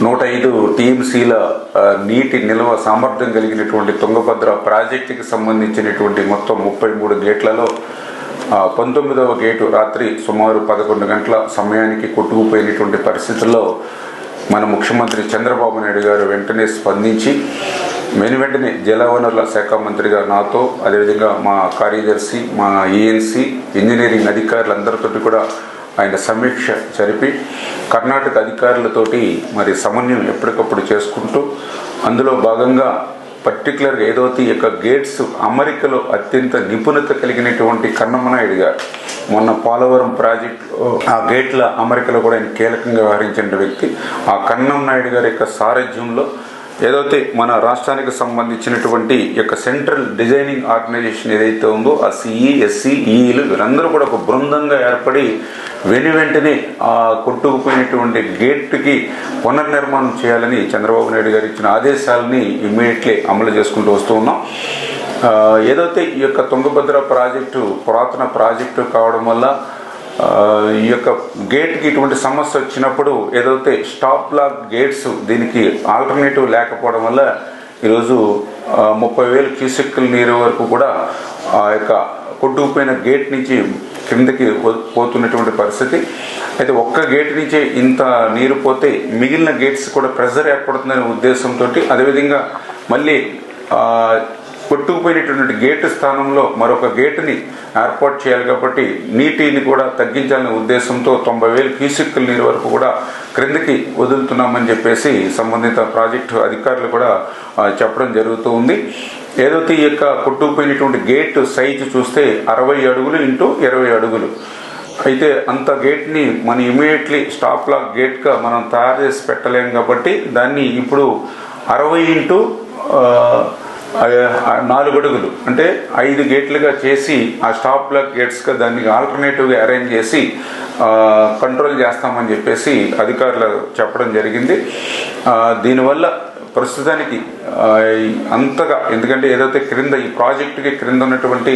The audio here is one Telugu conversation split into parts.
నూట ఐదు టీఎంసీల నీటి నిల్వ సామర్థ్యం కలిగినటువంటి తుంగభద్ర ప్రాజెక్టుకి సంబంధించినటువంటి మొత్తం ముప్పై మూడు గేట్లలో పంతొమ్మిదవ గేటు రాత్రి సుమారు పదకొండు గంటల సమయానికి కొట్టుకుపోయినటువంటి పరిస్థితుల్లో మన ముఖ్యమంత్రి చంద్రబాబు నాయుడు గారు వెంటనే స్పందించి వెను వెంటనే జలవనరుల శాఖ మంత్రిగా నాతో అదేవిధంగా మా కార్యదర్శి మా ఈఎన్సీ ఇంజనీరింగ్ అధికారులందరితోటి కూడా ఆయన సమీక్ష జరిపి కర్ణాటక అధికారులతోటి మరి సమన్వయం ఎప్పటికప్పుడు చేసుకుంటూ అందులో భాగంగా పర్టికులర్గా ఏదైతే యొక్క గేట్స్ అమరికలో అత్యంత నిపుణత కలిగినటువంటి కన్నమ్మనాయుడు గారు. మొన్న పోలవరం ప్రాజెక్ట్ ఆ గేట్ల అమరికలో కూడా ఆయన కీలకంగా వ్యవహరించిన వ్యక్తి. ఆ కన్నం నాయుడు గారి యొక్క సారథ్యంలో ఏదైతే మన రాష్ట్రానికి సంబంధించినటువంటి యొక్క సెంట్రల్ డిజైనింగ్ ఆర్గనైజేషన్ ఏదైతే ఉందో ఆ సిఈ ఎస్సీ ఈఈలు వీరందరూ కూడా ఒక బృందంగా ఏర్పడి వెను వెంటనే ఆ కొట్టుకుపోయినటువంటి గేట్కి పునర్నిర్మాణం చేయాలని చంద్రబాబు నాయుడు గారు ఇచ్చిన ఆదేశాలని ఇమ్మీడియట్లీ అమలు చేసుకుంటూ వస్తూ ఉన్నాం. ఏదైతే ఈ యొక్క తుంగభద్ర ప్రాజెక్టు పురాతన ప్రాజెక్టు కావడం వల్ల ఈ యొక్క గేట్కి ఇటువంటి సమస్య వచ్చినప్పుడు ఏదైతే స్టాప్ లాక్ గేట్స్ దీనికి ఆల్టర్నేటివ్ లేకపోవడం వల్ల ఈరోజు ముప్పై వేలు క్యూసెక్కుల నీరు వరకు కూడా ఆ యొక్క కొట్టుకుపోయిన గేట్ నుంచి కిందకి పో- పోతున్నటువంటి పరిస్థితి. అయితే ఒక్క గేట్ నుంచే ఇంత నీరు పోతే మిగిలిన గేట్స్ కూడా ప్రెజర్ ఏర్పడుతుందనే ఉద్దేశంతో అదేవిధంగా మళ్ళీ కొట్టుకుపోయినటువంటి గేటు స్థానంలో మరొక గేటుని ఏర్పాటు చేయాలి కాబట్టి నీటిని కూడా తగ్గించాలనే ఉద్దేశంతో తొంభై వేలు క్యూసిక్కుల నీరు వరకు కూడా క్రిందికి వదులుతున్నామని చెప్పేసి సంబంధిత ప్రాజెక్టు అధికారులు కూడా చెప్పడం జరుగుతూ ఉంది. ఏదైతే ఈ యొక్క కొట్టుకుపోయినటువంటి గేట్ సైజు చూస్తే అరవై అడుగులు ఇంటూ ఇరవై అడుగులు. అయితే అంత గేట్ని మనం ఇమీడియట్లీ స్టాప్ లాక్ గేట్గా మనం తయారు చేసి పెట్టలేము కాబట్టి దాన్ని ఇప్పుడు అరవై ఇంటూ నాలుగు అడుగులు. అంటే ఐదు గేట్లుగా చేసి ఆ స్టాప్ బ్లాక్ గేట్స్గా దాన్ని ఆల్టర్నేటివ్గా అరేంజ్ చేసి కంట్రోల్ చేస్తామని చెప్పేసి అధికారులు చెప్పడం జరిగింది. దీనివల్ల ప్రస్తుతానికి అంతగా ఎందుకంటే ఏదైతే క్రింద ఈ ప్రాజెక్టుకి క్రింద ఉన్నటువంటి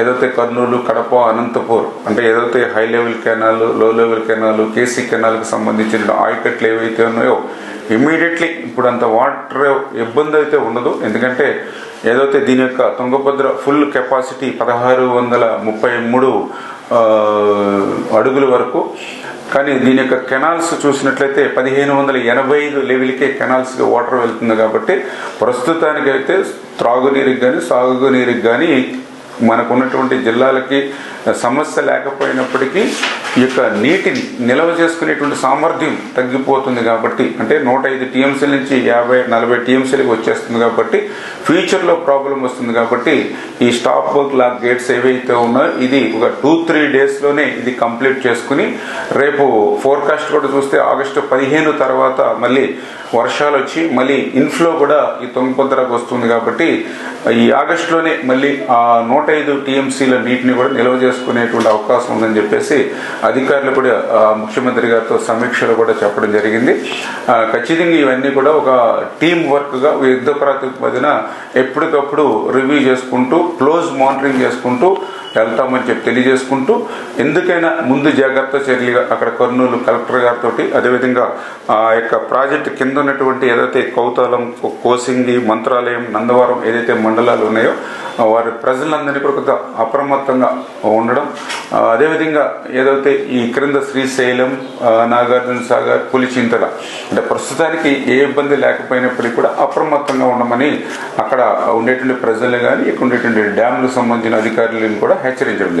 ఏదైతే కర్నూలు కడప అనంతపూర్ అంటే ఏదైతే హై లెవెల్ కెనాల్లో లెవెల్ కెనాల్ కేసీ కెనాల్కి సంబంధించిన ఆయకట్లు ఏవైతే ఉన్నాయో ఇమ్మీడియట్లీ ఇప్పుడు అంత వాటర్ ఇబ్బంది అయితే ఉండదు. ఎందుకంటే ఏదైతే దీని యొక్క తుంగభద్ర ఫుల్ కెపాసిటీ పదహారు వందల ముప్పై మూడు అడుగుల వరకు. కానీ దీని యొక్క కెనాల్స్ చూసినట్లయితే పదిహేను వందల ఎనభై ఐదు లెవెల్కే కెనాల్స్కి వాటర్ వెళ్తుంది కాబట్టి ప్రస్తుతానికైతే త్రాగునీరుకి కానీ సాగునీరుకి కానీ మనకు ఉన్నటువంటి జిల్లాలకి సమస్య లేకపోయినప్పటికీ ఈ యొక్క నీటిని నిల్వ చేసుకునేటువంటి సామర్థ్యం తగ్గిపోతుంది కాబట్టి అంటే నూట ఐదు టీఎంసీల నుంచి యాభై నలభై టీఎంసీలకు వచ్చేస్తుంది కాబట్టి ఫ్యూచర్లో ప్రాబ్లం వస్తుంది కాబట్టి ఈ స్టాప్ వర్క్ లాక్ గేట్స్ ఏవైతే ఉన్నాయో ఇది ఒక టూ త్రీ డేస్లోనే ఇది కంప్లీట్ చేసుకుని రేపు ఫోర్కాస్ట్ కూడా చూస్తే ఆగస్టు పదిహేను తర్వాత మళ్ళీ వర్షాలు వచ్చి మళ్ళీ ఇన్ఫ్లో కూడా ఈ తుంగభద్రకు వస్తుంది కాబట్టి ఈ ఆగస్టులోనే మళ్ళీ ఆ నూట ఐదు టీఎంసీల నీటిని కూడా నిల్వ చేసుకునేటువంటి అవకాశం ఉందని చెప్పేసి అధికారులు కూడా ముఖ్యమంత్రి గారితో సమీక్షలు కూడా చెప్పడం జరిగింది. ఖచ్చితంగా ఇవన్నీ కూడా ఒక టీం వర్క్గా యుద్ధ ప్రాతిపదిన ఎప్పటికప్పుడు రివ్యూ చేసుకుంటూ క్లోజ్ మానిటరింగ్ చేసుకుంటూ వెళ్తామని చెప్పి తెలియజేసుకుంటూ ఎందుకైనా ముందు జాగ్రత్త చర్యలుగా అక్కడ కర్నూలు కలెక్టర్ గారితో అదేవిధంగా ఆ యొక్క ప్రాజెక్ట్ కింద ఉన్నటువంటి ఏదైతే కౌతాలం కోసింగి మంత్రాలయం నందవరం ఏదైతే మండలాలు ఉన్నాయో వారి ప్రజలందరినీ కూడా కొంత అప్రమత్తంగా ఉండడం అదేవిధంగా ఏదైతే ఈ క్రింద శ్రీశైలం నాగార్జున సాగర్ పులిచింతల అంటే ప్రస్తుతానికి ఏ ఇబ్బంది లేకపోయినప్పటికీ కూడా అప్రమత్తంగా ఉండమని అక్కడ ఉండేటువంటి ప్రజలు కానీ ఇక్కడ ఉండేటువంటి డ్యామ్లకు సంబంధించిన అధికారులను కూడా హెచ్చరించడం జరిగింది